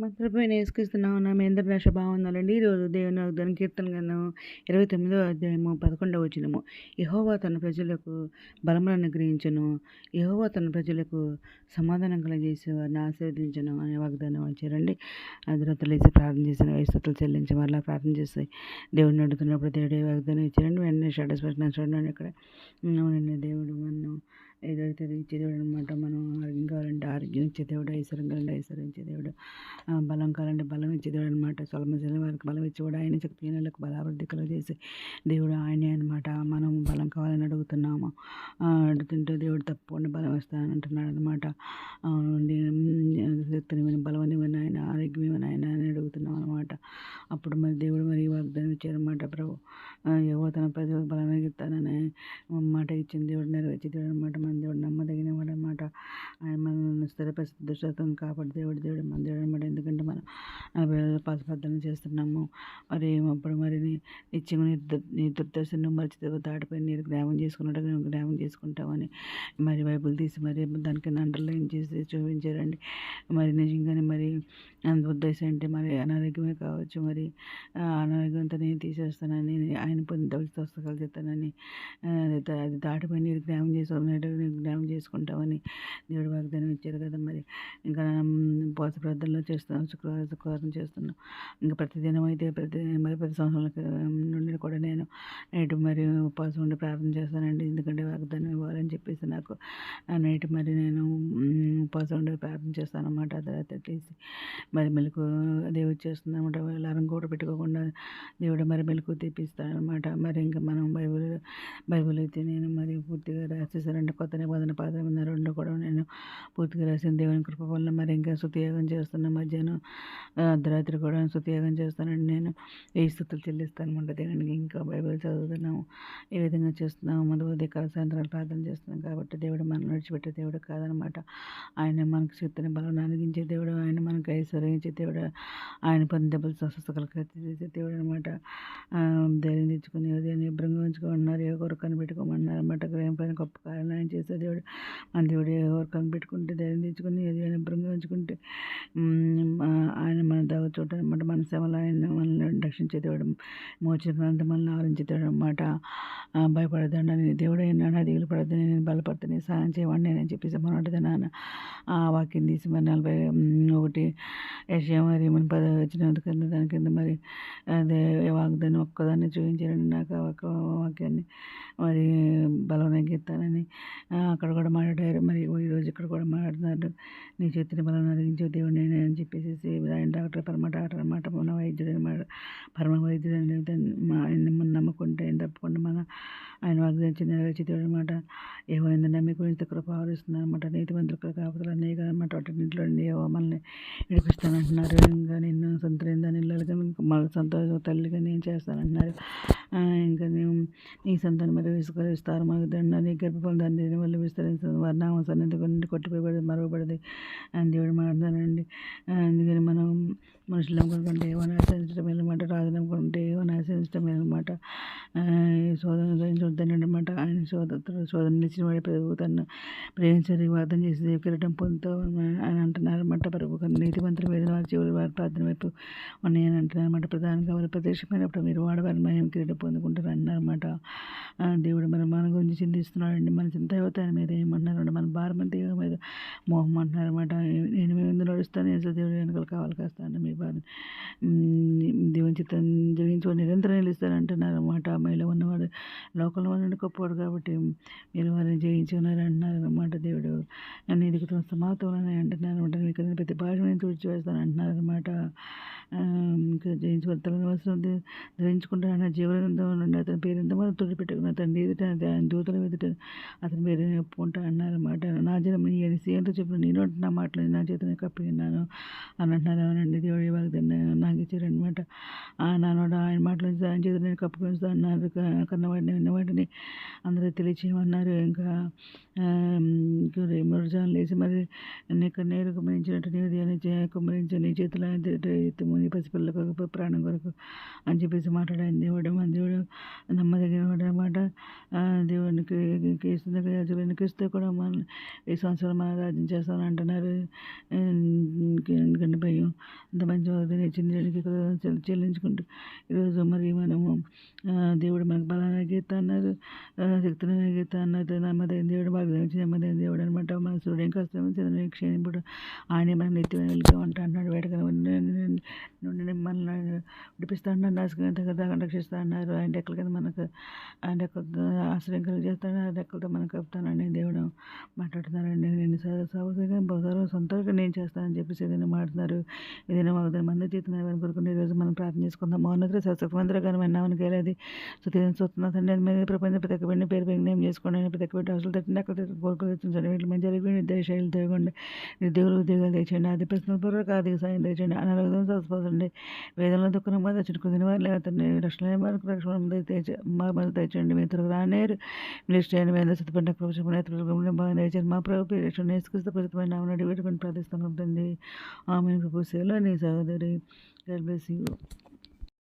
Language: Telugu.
మంత్రపోయిన యేసుక్రీస్తున్నాం నా మేంద్ర భాష రాశ ఈరోజు దేవుని వాగ్దానం కీర్తన గ్రంథం ఇరవై తొమ్మిదో అధ్యాయము పదకొండవ వచ్చినము యహోవా తన ప్రజలకు బలములను అనుగ్రహించను. యహోవా తన ప్రజలకు సమాధానం కలగజేసి వారిని ఆశీర్వదించను అనే వాగ్దానం వచ్చారండి అదరత లేచి ప్రార్థన చేసిన వయస్సులు చెల్లించి మరలా ప్రార్థన చేసి దేవుడిని అడుగుతున్నప్పుడు దేవుడే వాగ్దానం ఇచ్చారండి. వెంటనే షాడస్ పెట్టిన చూడండి ఇక్కడ దేవుడు మనం ఏదైతే ఇచ్చే దేవుడు అనమాట మనం ఆరోగ్యం కావాలంటే ఆరోగ్యం ఇచ్చే దేవుడు ఐశ్వర్యం కావాలంటే ఐశ్వర్యం ఇచ్చే దేవుడు బలం కావాలంటే బలం ఇచ్చే దేవుడు అనమాట సొలమశల వారికి బలం ఇచ్చేవాడు ఆయన శక్తి నెలకు బలాభివృద్ధి కలుగజేసి దేవుడు ఆయనే అనమాట మనం బలం కావాలని అడుగుతున్నాము అడుగుతుంటే దేవుడు తప్పకుండా బలం ఇస్తానని అంటున్నాడు అనమాట శక్తిని బలం ఇవ్వను ఆయన ఆరోగ్యం ఆయన అప్పుడు మరి దేవుడు మరి వాగ్దానం ఇచ్చారన్నమాట ప్రభు యువ తన ప్రజలకు బలమైన ఇస్తానని మాట ఇచ్చింది. దేవుడు నెరవేర్చి దేవుడు అనమాట మన దేవుడు నమ్మదగిన వాడు అనమాట ఆయన మనల్ని స్థిరపరిస్థితి దుష్టత్వం కాబట్టి దేవుడు. దేవుడు మన దేవుడు అనమాట ఎందుకంటే మనం నలభై ఏళ్ళ పాసపద్ధన చేస్తున్నాము. మరి అప్పుడు మరి నిత్యం నీ దుర్దర్శనం మరిచి దాటిపోయి నీరు జ్ఞాపం చేసుకున్నట్టు నువ్వు జ్ఞాపం చేసుకుంటామని మరి బైబుల్ తీసి మరి దానికి అండర్లైన్ చేసి చూపించారండి. మరి నిజంగానే మరి ఉద్దేశం అంటే మరి అనారోగ్యమే కావచ్చు మరి అనారోగ్యంతో నేను తీసేస్తానని ఆయన పొంది పుస్తకాలు చెప్తానని అది దాటిపోయి నీరు జ్ఞాపం చేసుకున్నట్టు జ్ఞాపం చేసుకుంటామని దేవుడు వాగ్దానం ఇచ్చారు కదా మరి. ఇంకా పోత ప్రార్థనలో చేస్తున్నాం శుక్రవారం శుక్రవారం చేస్తున్నాం. ఇంకా ప్రతిదినం అయితే ప్రతి మరి ప్రతి సంవత్సరం నుండి కూడా నేను నైట్ మరి ఉపవాసం ఉండి ప్రార్థన చేస్తానండి. ఎందుకంటే వాగ్దానం ఇవ్వాలని చెప్పేసి నాకు నైట్ మరి నేను ఉపవాసం ఉండి ప్రార్థన చేస్తాను అనమాట తర్వాత తీసి మరి మెలకు దేవుడు చేస్తుంది అనమాట అలారం గోడ పెట్టుకోకుండా దేవుడు మరి మెలకు తెప్పిస్తాడనమాట మరి ఇంకా మనం బైబిల్ బైబిల్ అయితే నేను మరి పూర్తిగా రాసేసారంటే కొత్త నిబంధన పాత్ర నిబంధన రెండు కూడా నేను పూర్తిగా రాసిన దేవుని కృప వల్ల మరి ఇంకా శుతియాగం చేస్తున్న మధ్యాహ్నం అర్ధరాత్రి కూడా శుతియాగం చేస్తానండి నేను ఏ స్థుతులు చెల్లిస్తాను అనమాట దేవునికి ఇంకా బైబిల్ చదువుతున్నాము ఏ విధంగా చేస్తున్నాము మొదటి ఉదయకాల సాయంత్రాలు ప్రార్థన చేస్తున్నాం. కాబట్టి దేవుడు మనం నడిచిపెట్టే దేవుడు కాదనమాట ఆయన మనకు శక్తిని బలం అనిగించే దేవుడు. ఆయన మనకు ఐశ్వర్యం ఇచ్చే దేవుడు. ఆయన పని దెబ్బలు స్వస్థతలు చేసే దేవుడు అనమాట ధైర్యం తెచ్చుకుని ఉదయం నిబ్రంగా ఉంచుకోమన్నారు. ఏ కొరకు కనిపెట్టుకోమన్నారు అనమాట గ్రహం పైన గొప్ప కారణం చేసే దేవుడు. మన దేవుడు ఏ కొరకు కనిపెట్టుకుంటే ధైర్యం తెచ్చుకుని ఉదయం నిబ్రంగా ఉంచుకుంటే ఆయన మన దగ్గర చోట అనమాట మన సేవలు ఆయన మనల్ని రక్షించే దేవుడు. మోచిన గ్రంథం మనల్ని ఆవరించే దేవుడు అనమాట భయపడదండి అని దేవుడు అయినా దిగులు పడద్దని నేను బలపడుతుంది సహాయం చేయవండి నేను చెప్పేసి మనది నాన్న ఆ వాక్యం తీసి మరి నలభై ఒకటి యశ మరి మన పద వచ్చిన కింద కింద మరి. అదే వాగ్దాన్ని ఒక్కదాన్ని చూపించారండి నాకు ఒక వాక్యాన్ని మరి బలమైన అక్కడ కూడా మాట్లాడారు. మరి ఈరోజు ఇక్కడ కూడా మాట్లాడుతున్నారు. నీ చేతిని బలం అరిగించే దేవుడు నేను అని చెప్పేసి ఆయన డాక్టర్ పరమ డాక్టర్ అనమాట మన వైద్యుడు అనమాట పరమ వైద్యుడు ఆయన నమ్ముకుంటే తప్పకుండా మన ఆయన వాగ్దానం నెరవేర్చి దేవుడు అనమాట ఏమైంది నమ్మి గురించి కృప ఆవరిస్తుంది అనమాట నీతి మంత్రులు కాపుతలు అన్నీ అనమాట వాటి ఇంట్లో ఏవో మనల్ని విడిపిస్తానంటున్నారు. ఇంకా నిన్ను సొంతరిందా? నిల్లలుగా మళ్ళీ సంతోష తల్లిగా నేను చేస్తానంటున్నారు. ఇంకా నేను నీ సంతానం మరి విసుకరిస్తారు మాకు దండ నీ గర్భఫలం దాన్ని వల్ల విస్తరిస్తుంది. వారి సన్నిధి కొన్ని కొట్టిపోయబడి మరవబడింది అని దేవుడు మాట్లాడానండి అందుకని మనం మనుషులు నమ్ముకుంటే ఏమైనా ఆశ్రయించడం అనమాట రాజు నమ్ముకుంటే ఏమైనా ఆశ్రయించడం అనమాట శోధన అనమాట ఆయన శోధన శోధన నిలిచిన వాడి ప్రభు తను ప్రేమించారు వాదం చేసి కిరటం పొందుతూ అని అంటున్నారన్నమాట. ప్రభు నీతివంతులు మంత్రి వారి చెవులు వారి ప్రార్థన వైపు ఉన్నాయని అంటున్నారన్నమాట. ప్రధానంగా వారి ప్రదేశమైనప్పుడు మీరు వాడవారి మహిమ కిరీటం పొందుకుంటారు అన్నారన్నమాట. దేవుడు మరి మన గురించి చింతిస్తున్నాడండి. మన చింత అవుతాయని మీద ఏమంటున్నారంటే మన భారమంత మీద మోహం అంటున్నారన్నమాట. నేను మేము నడుస్తాను దేవుడు వెనుకలు కావాలి కాస్తాను మీ బాధ. దేవుని చిత్తం జీవించుకొని నిరంతరం నిలుస్తారంటున్నారు అన్నమాట. మైలో ఉన్నవాడు లోకంలో ఉన్న గొప్పవాడు కాబట్టి మీరు వారిని జయించి ఉన్నారు అంటున్నారు అన్నమాట దేవుడు. నన్ను ఎదుగుతున్న సమాతం అంటున్నారు అనమాట మీకు ప్రతి భాష నేను తుడిచివేస్తాను అంటున్నారు అనమాట ఇంకా జయించబడతాను అవసరం ధరించుకుంటాను జీవనంతో నుండి అతని పేరు ఎంతమంది తుడిపెట్టుకున్న తండ్రి ఎదుట ఆయన దూతల ఎదుట అతని పేరు ఒప్పుకుంటా అన్నారన్నమాట నా జనం నీ అని సీఎంతో చెప్పిన నేను నా మాటలు నా చేతనే కప్పి తిన్నాను. అని అంటున్నారు అవునండి దేవుడు దేవుడు ఈ వాగ్దాన్ని నాకు ఇచ్చారనమాట నాన్నోడు ఆయన మాటలు ఆయన చేతులు నేను కప్పుకొని అన్నారు. కన్నవాడిని విన్నవాడిని అందరూ తెలియచేయమన్నారు. ఇంకా మృజాలు లేచి మరి నీకు నేరు కుమరించినట్టు నీవు దేని కుమరించి నీ చేతులు ఎత్తుము నీ కొరకు ప్రాణం కొరకు అని చెప్పేసి మాట్లాడాను దేవుడు. మన దేవుడు నమ్మదగిన వాడు అనమాట దేవునికి కేసు యాజకులకి ఇస్తే కూడా మన ఈ సంవత్సరం మన రాజ్యం చేస్తానంటున్నారు ఎందుకంటే భయం. అంత మంచి వాగ్దానం ఇచ్చింది దేవుడికి చెల్లించుకుంటూ ఈరోజు మరి మనము దేవుడు మనకు బలాన్ని గీత అన్నారు శక్తులను గీత అన్నారు నమ్మదైన దేవుడు వాగ్దానం ఇచ్చి నమ్మదైన దేవుడు అనమాట మన సూర్యుడు ఏం కష్టం చంద్రుని క్షీణింపుడు ఆయన మన నిత్యం వెళ్తూ ఉంటా అన్నాడు. వేటకన నుండి మనల్ని విడిపిస్తా అన్నారు నాశకం దగ్గర రక్షిస్తా అన్నారు ఆయన రెక్కల కింద మనకు ఆయన రెక్కలతో ఆశ్రయం కలిగేస్తాడు ఆ రెక్కలతో మనకు అని దేవుడు మాట్లాడుతున్నారండి నేను సౌకర్యంగా బహుశా సొంతంగా నేను చేస్తాను. అని చెప్పేసి ఏదైనా మాట్లాడుతున్నారు. ఏదైనా వాగ్దానం మంది చేతున్నారు అని కోరుకుంటే ఈరోజు మనం ప్రార్థన చేసుకుందాం. మౌనత సత్సమంత్ర గానం విన్నామని కేలేదు సుతీరం చూస్తున్నా తండ్రి మీద ప్రపంచ ప్రతి ఒక్క పెళ్ళి పేరు విజ్ఞానం చేసుకోండి. ప్రతి ఒక్క పెట్టి అవసరం తట్టిన అక్కడ కోరుకుని తెచ్చించండి వీటి మంచి జరిగి శైలి తెగండి నిర్దేవులు ఉద్యోగాలు తెచ్చండి అది ప్రశ్న పూర్వక ఆర్థిక సాయం తెచ్చండి అనారోగ్యం సత్పడండి వేదనలో దుఃఖం బాధ చుట్టుకుని వారు లేకపోతే రక్షణ వరకు రక్షణ మా మంది తెచ్చండి మీ త్వరగా రానేరు లిస్ట్ అయిన మీద సిద్ధపడిన కృషి నేతృత్వం బాగా తెచ్చండి మా ప్రభు రక్షణ నేర్చుకొస్తే ప్రతిమైన నామని వేడుకొని ప్రార్థిస్తాం తండ్రి ఆమె ప్రభు సేవలో నీ సహోదరి God.